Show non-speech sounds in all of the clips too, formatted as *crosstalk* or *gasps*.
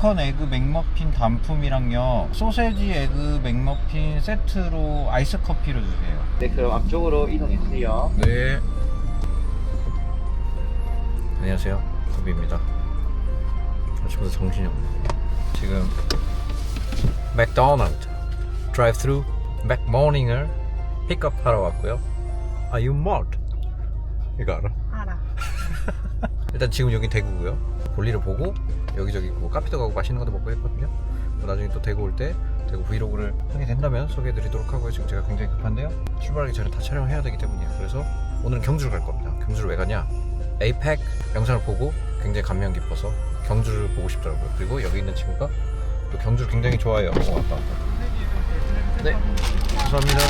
베이컨 에그 맥머핀 단품이랑요 소세지 에그 맥머핀 세트로 아이스 커피로 주세요 네, 그럼 앞쪽으로 이동해 주세요. 네 안녕하세요 구비입니다 아침부터 정신이 없네 지금 맥도날드 드라이브 스루 맥모닝을 픽업하러 왔고요 Are you mad? 이거 알아? 알아. *laughs* 일단 지금 여기 대구고요. 볼일을 보고 여기저기 뭐 카페도 가고 맛있는 것도 먹고 했거든요. 뭐 나중에 또 대구 올 때 대구 브이로그를 하게 된다면 소개해드리도록 하고요. 지금 제가 굉장히 급한데요. 출발하기 전에 다 촬영을 해야 되기 때문이에요. 그래서 오늘은 경주를 갈 겁니다. 경주를 왜 가냐? 에이펙 영상을 보고 굉장히 감명 깊어서 경주를 보고 싶더라고요. 그리고 여기 있는 친구가 또 경주를 굉장히 좋아해요. 어, 왔다 왔다. 네, 감사합니다.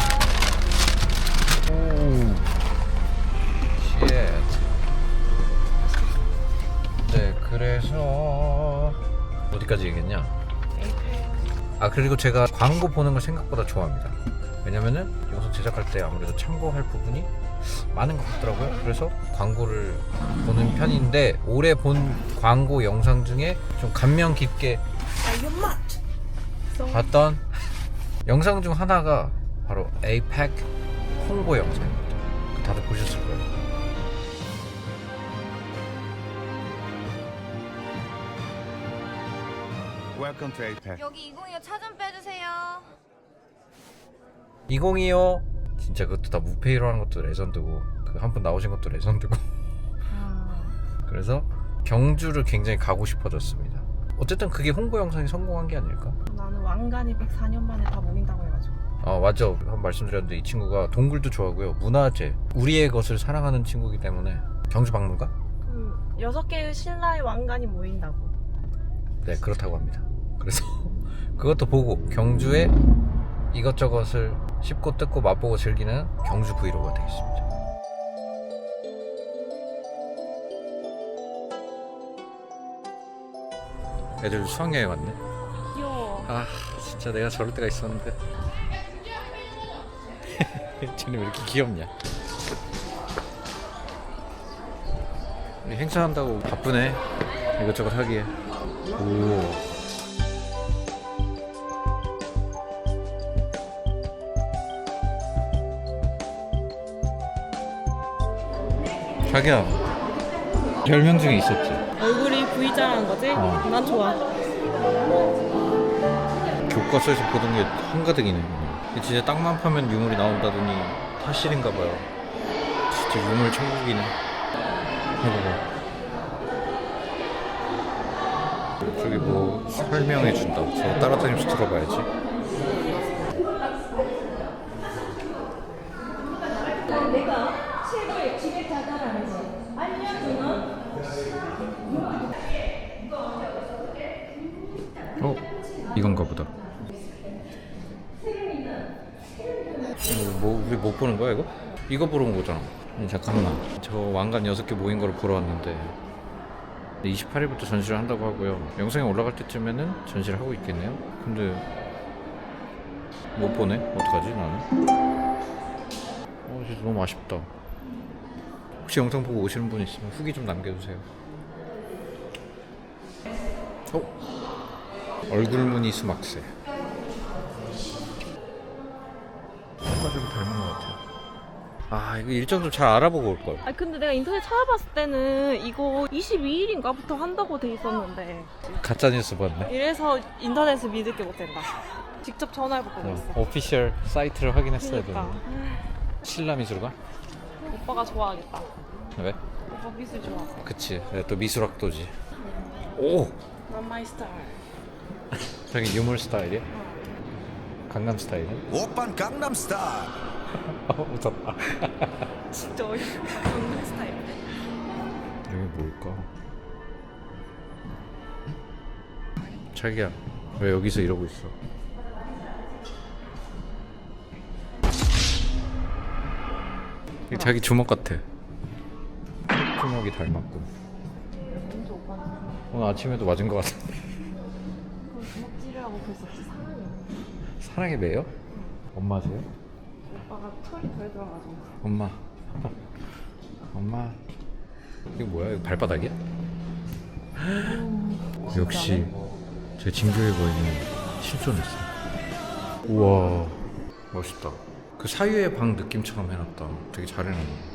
오, 쉣. 네, 그래서 어디까지 얘기했냐? 아 그리고 제가 광고 보는 걸 생각보다 좋아합니다. 왜냐면은 영상 제작할 때 아무래도 참고할 부분이 많은 것 같더라고요. 그래서 광고를 보는 편인데 올해 본 광고 영상 중에 좀 감명 깊게 봤던 영상 중 하나가 바로 에이펙 홍보 영상입니다. 다들 보셨을 거예요. Welcome to APEC. 여기 202차좀 빼주세요. 2025 진짜 그것도 다 무페이로 하는 것도 레전드고 그 한 분 나오신 것도 레전드고 아, 그래서 경주를 굉장히 가고 싶어졌습니다. 어쨌든 그게 홍보 영상이 성공한 게 아닐까? 나는 왕관이 104년 만에 다 모인다고 해가지고. 아 맞아 한 말씀드렸는데 이 친구가 동굴도 좋아하고요 문화재 우리의 것을 사랑하는 친구이기 때문에 경주 박물관? 그 여섯 개의 신라의 왕관이 모인다고. 네 그렇다고 합니다. 그래서 *laughs* 그것도 보고 경주에 이것저것을 씹고 뜯고 맛보고 즐기는 경주 브이로그가 되겠습니다. 애들 수학여행 왔네. 귀여워. 아 진짜 내가 저럴 때가 있었는데 *laughs* 쟤네 왜 이렇게 귀엽냐 우리 행사한다고 바쁘네 이것저것 하기에 오 자기야 별명 중에 있었지 얼굴이 V자라는 거지? 어. 난 좋아. 교과서에서 보던 게 한가득이네. 이게 진짜 땅만 파면 유물이 나온다더니 사실인가 봐요. 진짜 유물 천국이네. 해보고. 저기 뭐 설명해 준다. 저 따라다니면서 들어봐야지. 어? 이건가 보다. 이거 뭐 우리 못 보는 거야 이거? 이거 보러 온 거잖아. 아니, 잠깐만. 저 왕관 6개 모인 거를 보러 왔는데 28일부터 전시를 한다고 하고요. 영상이 올라갈 때쯤에는 전시를 하고 있겠네요. 근데 못 보네. 어떡하지 나는? 어 진짜 너무 아쉽다. 혹시 영상 보고 오시는 분 있으면 후기 좀 남겨주세요. 어? 얼굴 무늬 수막새. 아 이거 일정 좀 잘 알아보고 올 걸. 아 근데 내가 인터넷 찾아봤을 때는 이거 22일인가부터 한다고 돼 있었는데 가짜 뉴스 봤네. 이래서 인터넷을 믿을 게 못 된다. 직접 있어. 어, 오피셜 사이트를 확인했어야 그러니까 되는데. 신라 미술관? 오빠가 좋아하겠다. 왜? 오빠 미술 좋아서. 그치. 내가 또 미술학도지. 오, 난 마이 스타일. 저기 유물 스타일이야? 강남 스타일은? 오빤 강남 스타일. *laughs* 어, 웃었다. *laughs* 진짜 어이없다. 강남 스타일. 여기 뭘까? 자기야, 왜 여기서 이러고 있어? 이거 자기 주먹 같아. 주먹이 닮았고. 오빠는 오늘 아침에도 맞은 것 같은데. 주먹질을 하고 그랬었지 사랑해. 사랑의 매요? 엄마세요? 오빠가 털이 덜 들어가지고. 엄마. 엄마. 이거 뭐야? 이거 발바닥이야? 역시 제 진교의 거인이 실존했어. 우와 멋있다. 그 사유의 방 느낌처럼 해놨다. 되게 잘 해놨네.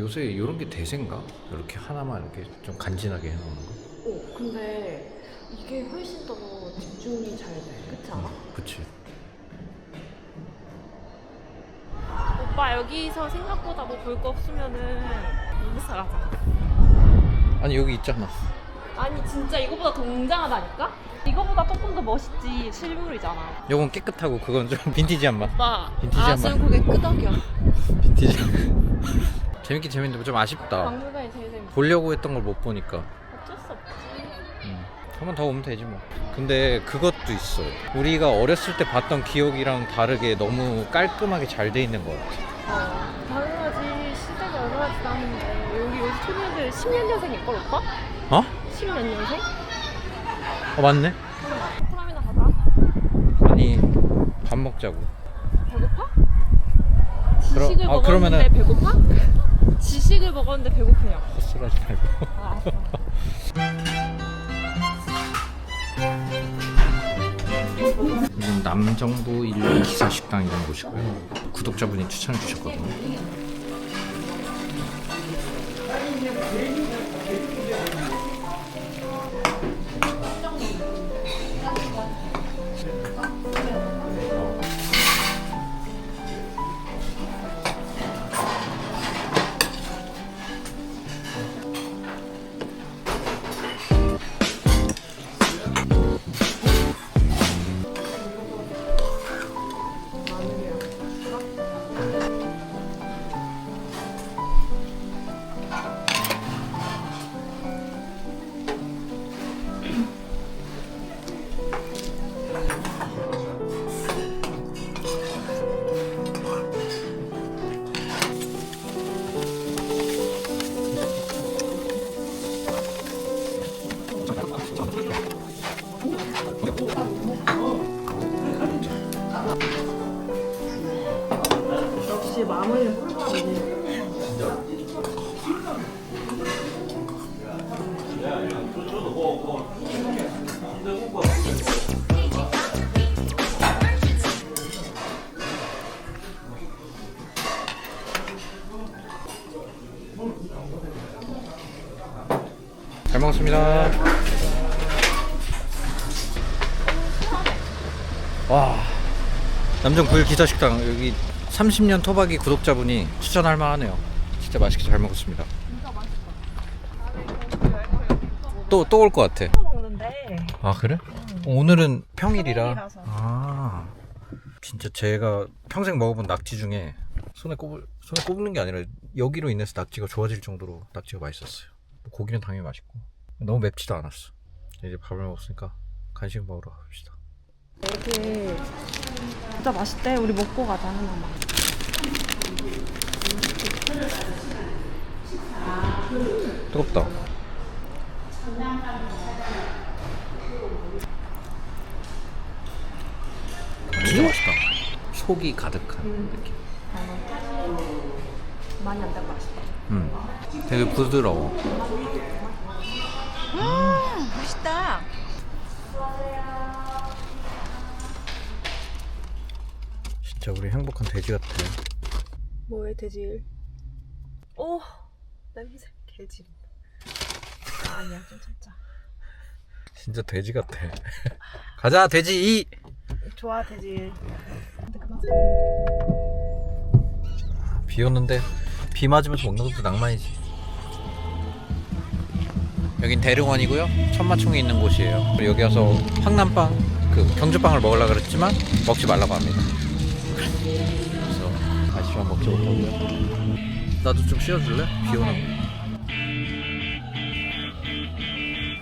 요새 이런 게 대세인가? 이렇게 하나만 이렇게 좀 간지나게 해놓는 거. 어, 근데 이게 훨씬 더 집중이 잘 돼. 그렇지 않아? 그치. 오빠 여기서 생각보다 뭐 볼 거 없으면은 룸스타 가자. 아니 여기 있잖아. 아니 진짜 이거보다 더 웅장하다니까? 이거보다 조금 더 멋있지 실물이잖아. 요건 깨끗하고 그건 좀 *laughs* 빈티지한 맛. 오빠 빈티지한 아슬 맛. 고개 끄덕여. 빈티지. *laughs* 재밌긴 재밌는데 좀 아쉽다. 박물관이 제일 재밌어. 보려고 했던 걸 못 보니까. 한 번 더 오면 되지 뭐. 근데 그것도 있어. 우리가 어렸을 때 봤던 기억이랑 다르게 너무 깔끔하게 잘 돼 있는 것 같아. 어, 당연하지. 시대가 얼마나 지났는데 여기 요새 초년들 10년 년생일걸 오빠? 어? 10몇 년생? 어 맞네. 프라미나 가자. 아니 밥 먹자고. 배고파? 지식을 아, 먹었는데 그러면은- 배고파? 지식을 먹었는데 배고프냐고. 헛소리 하지 *laughs* 말고. 아, 알았어. *laughs* 남정부 일로 기사 식당이라는 곳이고요. 구독자분이 추천해 주셨거든요. 잘 먹었습니다. 와 남정 구일 기사 식당 여기 30년 토박이 구독자분이 추천할 만하네요. 진짜 맛있게 잘 먹었습니다. 또 또 올 것 같아. 먹는데 아 그래? 오늘은 평일이라. 평일이라서. 아 진짜 제가 평생 먹어본 낙지 중에 손에 꼽을 손에 꼽는 게 아니라 여기로 인해서 낙지가 좋아질 정도로 낙지가 맛있었어요. 고기는 당연히 맛있고 너무 맵지도 않았어. 이제 밥을 먹었으니까 간식 먹으러 갑시다. 이게 진짜 맛있대. 우리 먹고 가자 하나만. 뜨겁다. 진짜 맛있다. 속이 가득한 느낌. 많이 안된 맛있다. 음, 되게 부드러워. 맛있다. 진짜 우리 행복한 돼지 같아. 뭐의 돼질? 오 냄새. 아, 아니야 좀 참자. 진짜 돼지 같아. *laughs* 가자 돼지 이. 좋아 돼질. 근데 그만. 비 오는데 비 맞으면서 먹는 것도 낭만이지. 여긴 대릉원이고요. 천마총이 있는 곳이에요. 여기 와서 황남빵, 그 경주빵을 먹으려고 그랬지만 먹지 말라고 합니다. 그래서 아쉽지만 먹지 못하고요. 나도 좀 씌워줄래? 비 오는 거.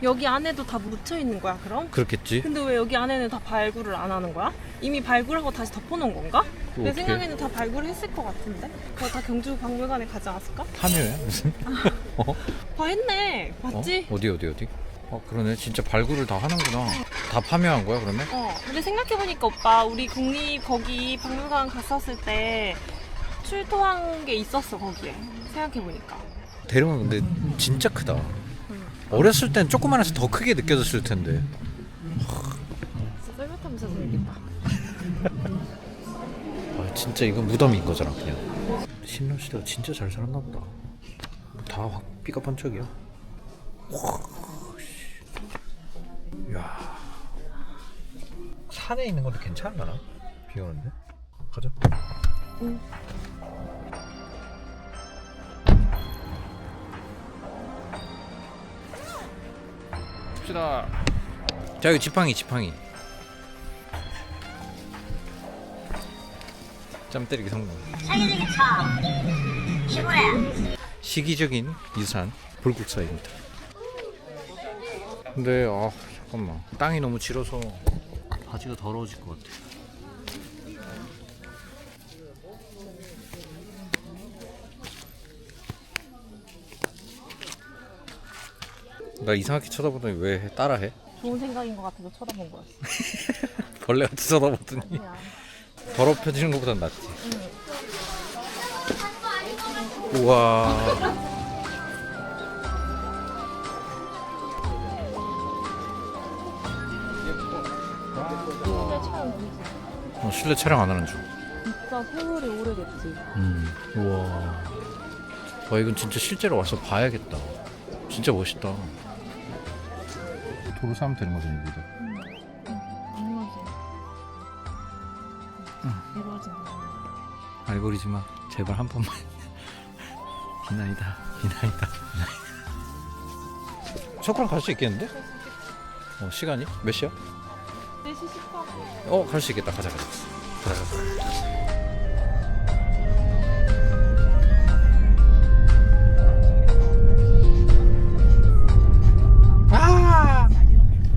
여기 안에도 다 묻혀 있는 거야 그럼? 그렇겠지? 근데 왜 여기 안에는 다 발굴을 안 하는 거야? 이미 발굴하고 다시 덮어놓은 건가? 그거 내 어떡해? 생각에는 다 발굴을 했을 것 같은데? 그거 다 경주 박물관에 가지 않았을까? 파묘야 무슨? *laughs* 어? 다 했네. 어? 봤지? 어디 어디 어디? 어 그러네 진짜 발굴을 다 하는구나. 다 파묘한 거야 그러면? 어. 근데 생각해보니까 오빠 우리 국립 거기 박물관 갔었을 때 출토한 게 있었어 거기에. 생각해보니까. 대릉은 근데 진짜 크다. 어렸을 땐 조그만해서 더 크게 느껴졌을 텐데. 진짜 이거 무덤인 거잖아 그냥. 신라 시대가 진짜 잘 살았나 보다. 다 확 삐가 번쩍이야. 야. 산에 있는 건데 괜찮나? 비 오는데? 가자. 갑시다. 자 여기 지팡이 지팡이 짬 때리기 성공. 시기적인 유산 불국사입니다. 근데 아 잠깐만. 땅이 너무 질어서 바지가 더러워질 것 같아. 나 이상하게 쳐다보더니 왜 따라해? 좋은 생각인 것 같아서 쳐다본 거였어. *laughs* 벌레 같이 쳐다보더니. 아니야. 더럽혀지는 것보단 낫지 우와 실내 촬영 보이지? 어, 실내 촬영 안 하는 중 진짜 세월이 오래됐지. 음, 우와. 와, 이건 진짜 실제로 와서 봐야겠다. 진짜 멋있다. 도로 사면 되는 거죠, 여기도. 알고리즘아, 제발 한 번만. *laughs* 비나이다, 비나이다, 비나이다. 석구랑 갈 수 있겠는데? 어, 시간이? 몇 시야? 4시 10분. 어, 갈 수 있겠다. 가자, 가자. 가자, 가자. 아!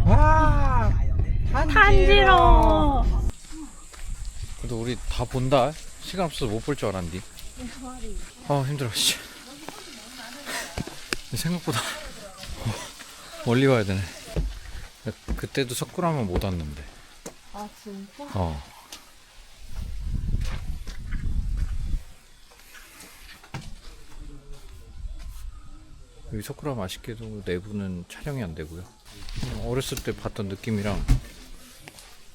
아! 탄지러. 그래도 우리 다 본다. 시간 없어서 못 볼 줄 알았는데. 아 힘들어. 씨. 생각보다 *laughs* 멀리 와야 되네. 그때도 석굴하면 못 왔는데. 아 진짜? 어. 여기 석굴암 아쉽게도 내부는 촬영이 안 되고요. 어렸을 때 봤던 느낌이랑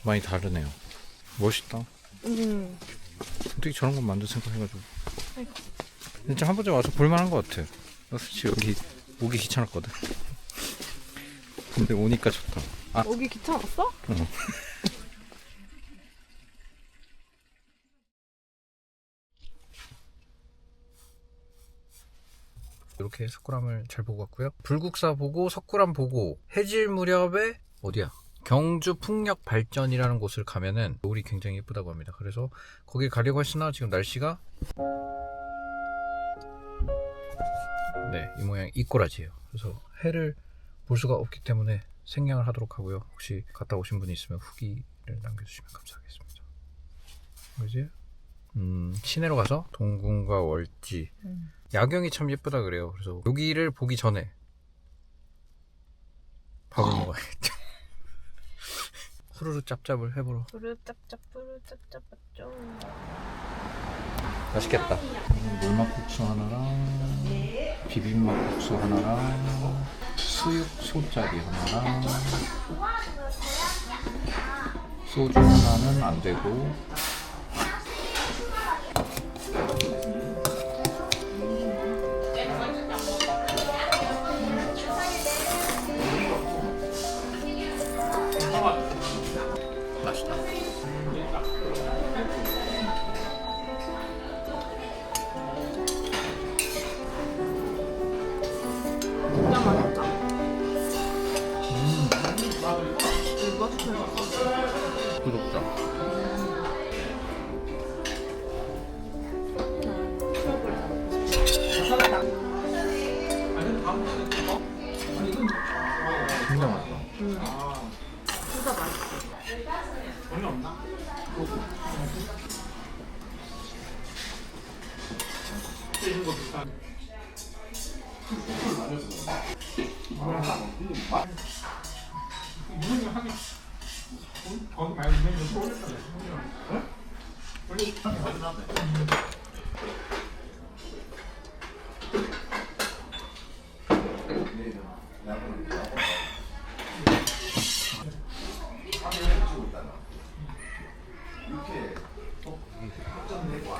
많이 다르네요. 멋있다. 응. 어떻게 저런 건 만들 생각해가지고. 진짜 한 번쯤 와서 볼만한 것 같아. 나 솔직히 여기 오기 귀찮았거든. 근데 오니까 좋다. 아, 오기 귀찮았어? *laughs* 이렇게 석굴암을 잘 보고 왔고요. 불국사 보고 석굴암 보고 해질 무렵에 어디야? 경주 풍력 발전이라는 곳을 가면은 노을이 굉장히 예쁘다고 합니다. 그래서 거기 가려고 했으나 지금 날씨가 네, 이 모양 이꼬라지예요. 그래서 해를 볼 수가 없기 때문에 생략을 하도록 하고요. 혹시 갔다 오신 분이 있으면 후기를 남겨주시면 감사하겠습니다. 그지? 음, 시내로 가서 동궁과 월지 음. 야경이 참 예쁘다 그래요. 그래서 여기를 보기 전에 밥을 *gasps* 먹어야겠죠. 후루루 짭짭을 해보러. 부르 짭짭 부르 짭짭 짭. 맛있겠다. 물막국수 하나랑 비빔막국수 하나랑 수육 소짜리 하나랑 소주 하나는 안 되고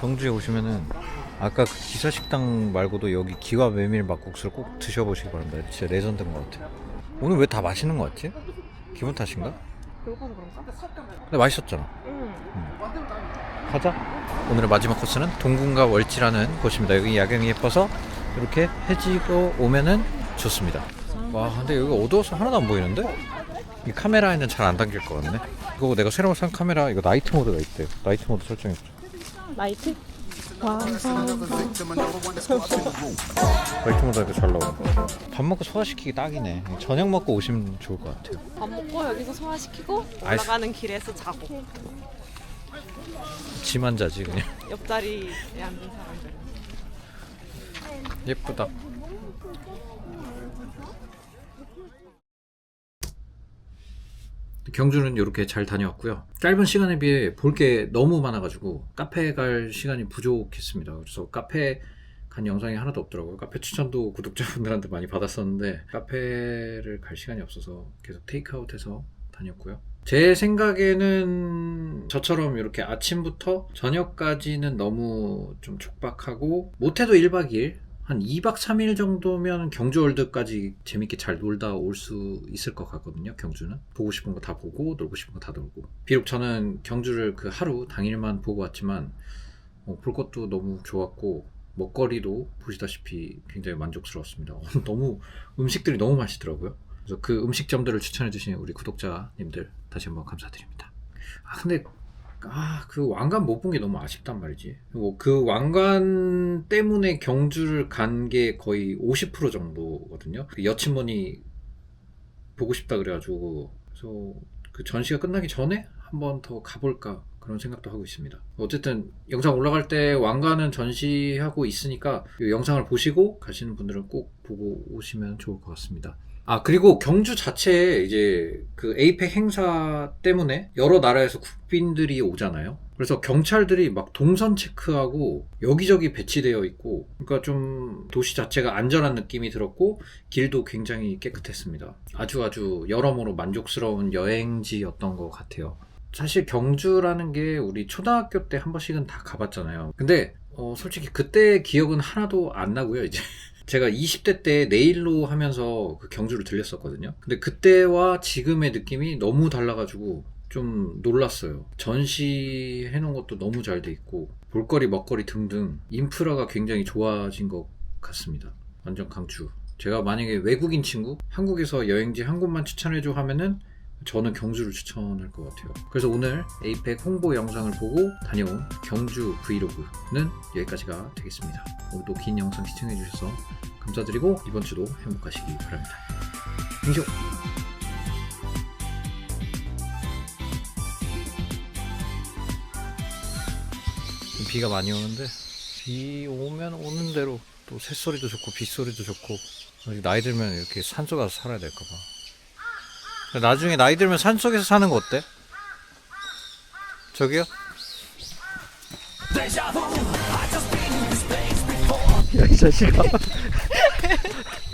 경주에 오시면은 아까 그 기사 식당 말고도 여기 기와 메밀 막국수를 꼭 드셔보시기 바랍니다. 진짜 레전드인 것 같아요. 오늘 왜 다 맛있는 것 같지? 기분 탓인가? 배고파서 그런가? 근데 맛있었잖아. 응. 가자. 오늘의 마지막 코스는 동궁과 월지라는 곳입니다. 여기 야경이 예뻐서 이렇게 해지고 오면은 좋습니다. 와, 근데 여기 어두워서 하나도 안 보이는데? 이 카메라에는 잘 안 담길 것 같네. 이거 내가 새로 산 카메라 이거 나이트 모드가 있대요. 나이트 모드 설정했죠. 라이트? 모드가 이렇게 잘 나와. 밥 먹고 소화시키기 딱이네. 저녁 먹고 오시면 좋을 것 같아요. 밥 먹고 여기서 소화시키고 아이스- 올라가는 길에서 자고 지만 자지 그냥. 옆자리에 앉은 사람들 예쁘다. 경주는 이렇게 잘 다녀왔고요. 짧은 시간에 비해 볼 게 너무 많아가지고 카페 갈 시간이 부족했습니다. 그래서 카페 간 영상이 하나도 없더라고요. 카페 추천도 구독자분들한테 많이 받았었는데 카페를 갈 시간이 없어서 계속 테이크아웃해서 다녔고요. 제 생각에는 저처럼 이렇게 아침부터 저녁까지는 너무 좀 촉박하고 못해도 1박 2일 한 2박 3일 정도면 경주 월드까지 재밌게 잘 놀다 올 수 있을 것 같거든요 경주는. 보고 싶은 거 다 보고 놀고 싶은 거 다 놀고. 비록 저는 경주를 그 하루 당일만 보고 왔지만 어, 볼 것도 너무 좋았고 먹거리도 보시다시피 굉장히 만족스러웠습니다. *laughs* 너무 음식들이 너무 맛있더라고요. 그래서 그 음식점들을 추천해 주신 우리 구독자님들 다시 한번 감사드립니다. 아 근데 아 그 왕관 못 본 게 너무 아쉽단 말이지. 그리고 그 왕관 때문에 경주를 간 게 거의 50% 정도거든요. 그 여친분이 보고 싶다 그래가지고. 그래서 그 전시가 끝나기 전에 한번 더 가볼까 그런 생각도 하고 있습니다. 어쨌든 영상 올라갈 때 왕관은 전시하고 있으니까 이 영상을 보시고 가시는 분들은 꼭 보고 오시면 좋을 것 같습니다 아 그리고 경주 자체에 이제 그 에이펙 행사 때문에 여러 나라에서 국빈들이 오잖아요. 그래서 경찰들이 막 동선 체크하고 여기저기 배치되어 있고, 그러니까 좀 도시 자체가 안전한 느낌이 들었고 길도 굉장히 깨끗했습니다. 아주 아주 여러모로 만족스러운 여행지였던 것 같아요. 사실 경주라는 게 우리 초등학교 때 한 번씩은 다 가봤잖아요. 근데 어, 솔직히 그때 기억은 하나도 안 나고요. 이제 제가 20대 때 내일로 하면서 그 경주를 들렸었거든요. 근데 그때와 지금의 느낌이 너무 달라가지고 좀 놀랐어요. 전시해 놓은 것도 너무 잘 돼 있고 볼거리, 먹거리 등등 인프라가 굉장히 좋아진 것 같습니다. 완전 강추. 제가 만약에 외국인 친구 한국에서 여행지 한 곳만 추천해줘 하면은 저는 경주를 추천할 것 같아요. 그래서 오늘 에이펙 홍보 영상을 보고 다녀온 경주 브이로그는 여기까지가 되겠습니다. 오늘도 긴 영상 시청해주셔서 감사드리고 이번 주도 행복하시기 바랍니다. 행쇼! 비가 많이 오는데 비 오면 오는 대로 또 새소리도 좋고 빗소리도 좋고 나이 들면 이렇게 산속 가서 살아야 될까 봐 나중에 나이 들면 산속에서 사는 거 어때? 저기요? 야 이 자식아 *laughs*